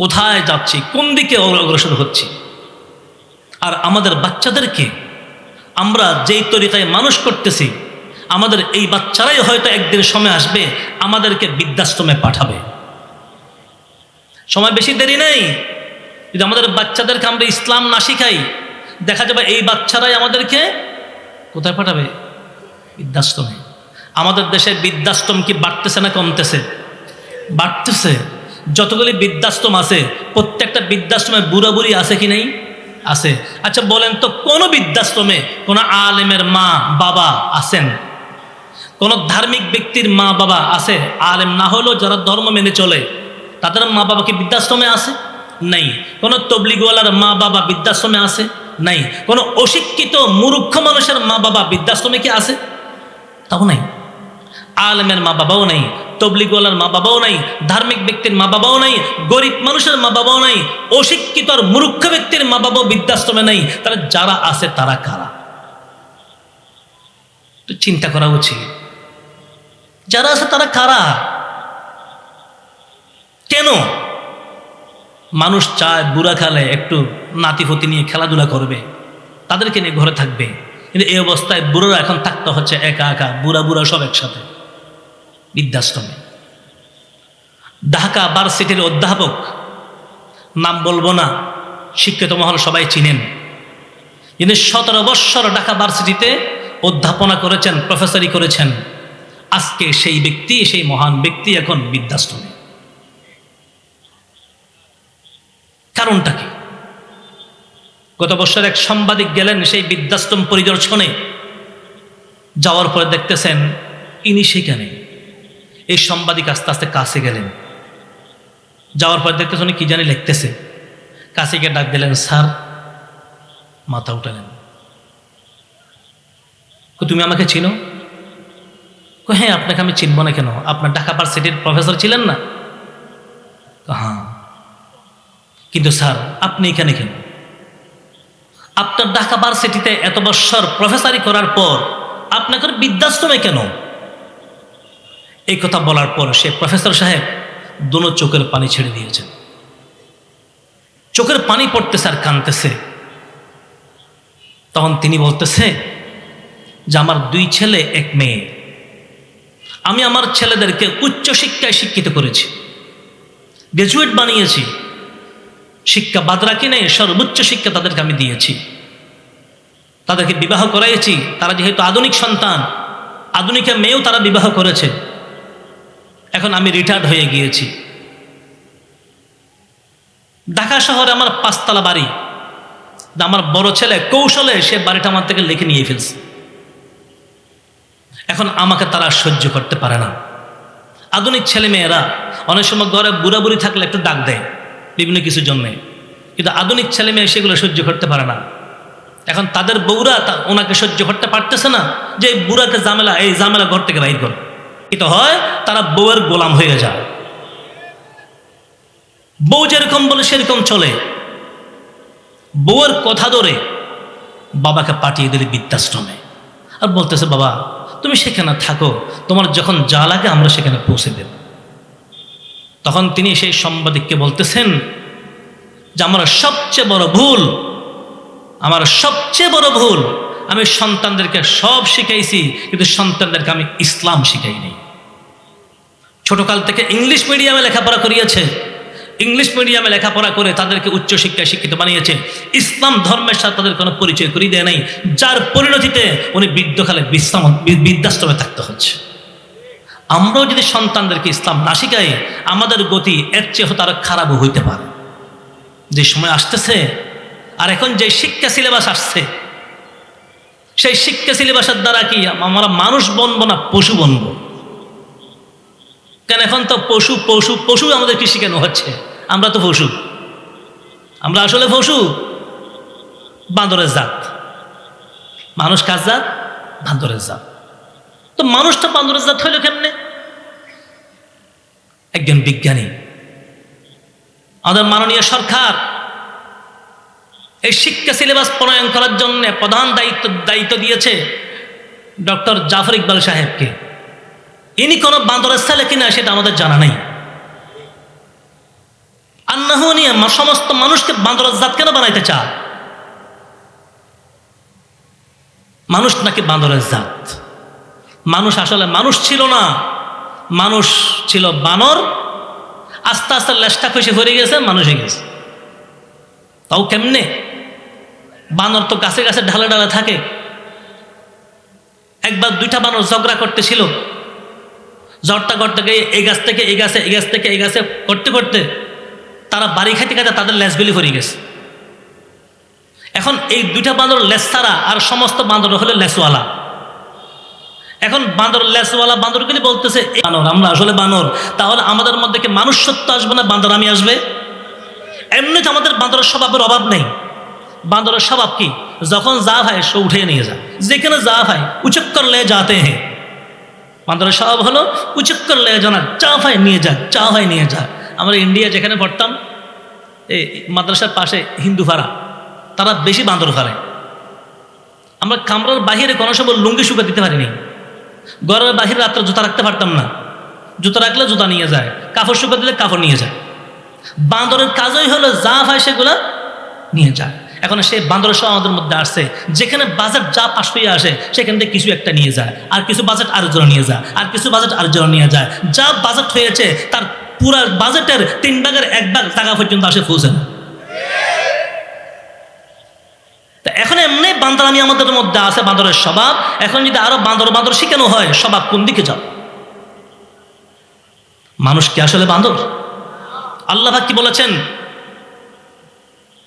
কোথায় যাচ্ছি? কোন দিকে অগ্রসর হচ্ছি? আর আমাদের বাচ্চাদেরকে আমরা যেই তরিকায় মানুষ করতেছি, আমাদের এই বাচ্চারাই হয়তো একদিন সময় আসবে, আমাদেরকে বৃদ্ধাশ্রমে পাঠাবে। সময় বেশি দেরি নেই। যদি আমাদের বাচ্চাদেরকে আমরা ইসলাম না শিখাই, দেখা যাবে এই বাচ্চারাই আমাদেরকে কোথায় পাঠাবে? বৃদ্ধাশ্রমে। আমাদের দেশে বৃদ্ধাশ্রম কি বাড়তেছে না কমতেছে? বাড়তেছে। যতগুলি বৃদ্ধাশ্রম আছে, প্রত্যেকটা বৃদ্ধাশ্রমে বুড়া বুড়ি আছে কি নেই? আছে। আচ্ছা বলেন তো, কোন বৃদ্ধাশ্রমে কোনো আলেমের মা, বাবা আছেন? কোন ধার্মিক ব্যক্তির মা, বাবা আছে? আলেম না হলেও যারা ধর্ম মেনে চলে, তাদের মা, বাবা কি বৃদ্ধাশ্রমে আছে? নাই। কোনো তবলিগওয়ালার মা, বাবা বৃদ্ধাশ্রমে আছে? নাই। কোনো অশিক্ষিত, মূর্খ মানুষের মা, বাবা বৃদ্ধাশ্রমে কি আছে? তাও নাই। আলেমের মা, বাবাও নাই। তবলিগওয়ালার মা বাবাও নাই, ধার্মিক ব্যক্তির মা বাবাও নাই, গরিব মানুষের মা বাবাও নাই, অশিক্ষিত আর মূর্খ ব্যক্তির মা বাবাও বৃদ্ধাশ্রমে নাই, তারা যারা আছে তারা কারা? তো চিন্তা করা উচিত। যারা আছে তারা কারা? কেন? মানুষ চায় বুড়া খালে একটু নাতিফতি নিয়ে খেলাধুলা করবে, তাদেরকে নিয়ে ঘরে থাকবে, কিন্তু এই অবস্থায় বুড়োরা এখন থাকতে হচ্ছে একা একা, বুড়া বুড়া সব একসাথে। বৃদ্ধাশ্রমে। ঢাকা ভার্সিটির অধ্যাপক, নাম বলব না, শিক্ষিত মহল সবাই চিনেন। যিনি সতেরো বৎসর ঢাকা ভার্সিটিতে অধ্যাপনা করেছেন প্রফেসরি করেছেন, আজকে সেই ব্যক্তি, সেই মহান ব্যক্তি এখন বৃদ্ধাশ্রমে। কারণটা কি? গত বছর এক সাংবাদিক গেলেন সেই বৃদ্ধাশ্রম পরিদর্শনে। যাওয়ার পরে দেখতেছেন, ইনি সেখানে। এই সাংবাদিক আস্তে আস্তে কাছে গেলেন। যাওয়ার পর দেখতেছেন উনি কি জানি লিখতেছে। কাছে গিয়ে ডাক দিলেন, স্যার। মাথা উঠালেন। তুমি আমাকে চিনো? হ্যাঁ আপনাকে আমি চিনব না কেন? আপনার ঢাকা ভার্সিটির প্রফেসর ছিলেন না? হ্যাঁ। কিন্তু স্যার, আপনি এখানে কেন? আপনার ঢাকা ভার্সিটিতে এত বৎসর প্রফেসারি করার পর আপনাকে বৃদ্ধাশ্রমে কেন? এই কথা বলার পর সে প্রফেসর সাহেব দোনো চোখের পানি ছেড়ে দিয়েছেন। চোখের পানি পড়তেছে আর কানতেছে তখন তিনি বলতেছে যে, আমার দুই ছেলে, এক মেয়ে। আমি আমার ছেলেদেরকে উচ্চ শিক্ষায় শিক্ষিত করেছি। গ্রাজুয়েট বানিয়েছি। শিক্ষা বাদ রাখি নাই, সর্বোচ্চ শিক্ষা তাদেরকে আমি দিয়েছি। তাদেরকে বিবাহ করাইছি তারা যেহেতু আধুনিক সন্তান আধুনিকের মেয়েও তারা বিবাহ করেছে। এখন আমি রিটায়ার্ড হয়ে গিয়েছি। ঢাকা শহরে আমার পাঁচতলা বাড়ি। আমার বড় ছেলে কৌশলে সে বাড়িটা আমার থেকে লিখে নিয়ে ফেলছে। এখন আমাকে তারা সহ্য করতে পারে না। আধুনিক ছেলে মেয়েরা অনেক সময় ঘরে বুড়া বুড়ি থাকলে একটু ডাক দেয়, বিভিন্ন কিছুর জন্যে। কিন্তু আধুনিক ছেলে মেয়ে সেগুলো সহ্য করতে পারে না। এখন তাদের বউরা ওনাকে সহ্য করতে পারতেছে না যে বুড়াকে জামেলা এই জামেলা ঘর থেকে বাইর কর। কিন্তু হয়, তারা বউয়ের গোলাম হয়ে যায়। বউ যেরকম বলে সেরকম চলে। বউয়ের কথা ধরে বাবাকে পাঠিয়ে দিলে বৃদ্ধাশ্রমে। আর বলতেছে, বাবা, তুমি সেখানে থাকো, তোমার যখন যা লাগে আমরা সেখানে পৌঁছে দেব। তখন তিনি সেই সাংবাদিককে বলতেছেন যে, আমার সবচেয়ে বড় ভুল, আমার সবচেয়ে বড় ভুল আমি সন্তানদেরকে সব শিখাইছি, কিন্তু সন্তানদেরকে আমি ইসলাম শিখাইনি ছোটকাল থেকে ইংলিশ মিডিয়ামে লেখাপড়া করিয়েছে। ইংলিশ মিডিয়ামে লেখাপড়া করে তাদেরকে উচ্চশিক্ষায় শিক্ষিত বানিয়েছে। ইসলাম ধর্মের সাথে তাদের কোনো পরিচয় করিয়ে দেয় নাই, যার পরিণতিতে উনি বৃদ্ধকালে বিশ্রাম, বৃদ্ধাশ্রমে থাকতে হচ্ছে। আমরাও যদি সন্তানদেরকে ইসলাম না শিখাই, আমাদের গতি এর চেয়ে হয়তো আরও খারাপও হইতে পারে। যে সময় আসতেছে, আর এখন যে শিক্ষা সিলেবাস আসছে সেই শিক্ষা সিলেবাসের দ্বারা কি? আমরা মানুষ বনবো না পশু বনবো? কেন এখন তো পশু পশু পশু আমাদের আমাদেরকে শেখানো হচ্ছে? আমরা তো পশু। আমরা আসলে পশু। বান্দরের জাত। মানুষ কার জাত? বান্দরের জাত। তো মানুষটা বান্দরের জাত হইল কেমনে? একজন বিজ্ঞানী। আমাদের মাননীয় সরকার এই শিক্ষা সিলেবাস প্রণয়ন করার জন্য প্রধান দায়িত্ব দায়িত্ব দিয়েছে ডক্টর জাফর ইকবাল সাহেবকে। ইনি কোনো বান্দরের ছেলে কিনা সেটা আমাদের জানা নেই। সমস্ত মানুষকে বান্দরের জাত কেন বানাইতে চায়? মানুষ নাকি বান্দরের জাত। মানুষ আসলে মানুষ ছিল না, মানুষ ছিল বানর। আস্তে আস্তে লেজটা খুশি হয়ে গেছে, মানুষ হয়ে গেছে। তাও কেমনে? বানর তো গাছে গাছে ঢালে ঢালে থাকে। একবার দুইটা বানর ঝগড়া করতেছিল। ঝড়টা করতে গিয়ে এই গাছ থেকে এই গাছে, এই গাছ থেকে এই গাছে করতে করতে তারা বাড়ি খাইতে খাইতে তাদের লেজগুলি ভরে গেছে। এখন এই দুইটা বাঁদর লেস ছাড়া আর সমস্ত বাঁদর হলো লেসওয়ালা এখন বাঁদর লেসওয়ালা বাঁদরগুলি বলতেছে "এই বানর, আমরা আসলে বানর, তাহলে আমাদের মধ্যে কি মানুষ সত্য আসবে না বাঁদর আমি আসবে? এমনি এমনিতে আমাদের বাঁদরের স্বভাবের অভাব নেই। বাঁদরের স্বভাব কি? যখন যা হয় সে উঠে নিয়ে যায়। যেখানে যা হয় উচক করলে যাতে হ্যাঁ বাঁদরের স্বভাব হলো উচক করলে জানা চা হয় নিয়ে যাক চা হয় নিয়ে যাক আমরা ইন্ডিয়া যেখানে পড়তাম, এই মাদ্রাসার পাশে হিন্দু ভাড়া, তারা বেশি বাঁদর ফারে আমরা কামরার বাহিরে কোনো সময় লুঙ্গি শুকা দিতে পারিনি। ঘরের বাহিরে রাত্রে জুতা রাখতে পারতাম না। জুতা রাখলে জুতা নিয়ে যায়, কাপড় শুকা দিলে কাপড় নিয়ে যায়। বাঁদরের কাজই হলো যা হয় সেগুলো নিয়ে যায়। এখন সে বান্দরের সব আমাদের মধ্যে আসছে। যেখানে বাজেট যা পাশ হয়ে আসে, সেখান থেকে কিছু একটা নিয়ে যায়। আর কিছু বাজেট আরেকজন নিয়ে যায়। আর কিছু বাজেট আরেকজন নিয়ে যায়। যা বাজেট হয়েছে, তার পুরা বাজেটের তিন ভাগের এক ভাগ টাকা পর্যন্ত আসে পৌঁছে না তা এখন এমনি বান্দরামি আমাদের মধ্যে আছে, বান্দরের স্বভাব। এখন যদি আরও বান্দর বান্দর শিখানো হয়, স্বভাব কোন দিকে যাও মানুষ কি আসলে বান্দর? আল্লাহ কি বলেছেন?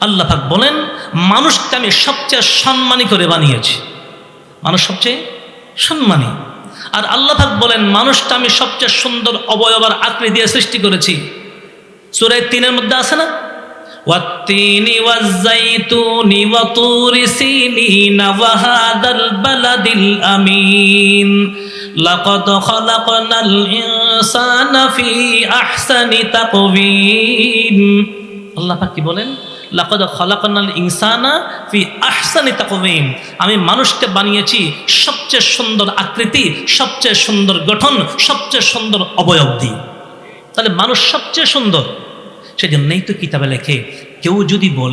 আল্লাহ পাক বলেন মানুষকে আমি সবচেয়ে সম্মানী করে বানিয়েছি মানুষ সবচেয়ে সম্মানী আর আল্লাহ পাক বলেন মানুষটা আমি সবচেয়ে সুন্দর অবয়বার আকৃতি দিয়ে সৃষ্টি করেছি সুরায় তিনের মধ্যে আছে না والتين والزيتون وطور سينين وهذا البلد الأمين لقد خلقنا الإنسان في أحسن تقويم আল্লাহ পাক কি বলেন লাকদ খলাকনাল ইনসানা ফি আহসানি তাকওয়িম। আমি মানুষকে বানিয়েছি সবচেয়ে সুন্দর আকৃতি, সবচেয়ে সুন্দর গঠন, সবচেয়ে সুন্দর অবয়ব দিয়ে। তাহলে মানুষ সবচেয়ে সুন্দর। সেজন্যই তো কিতাবে লেখে, কেউ যদি বলে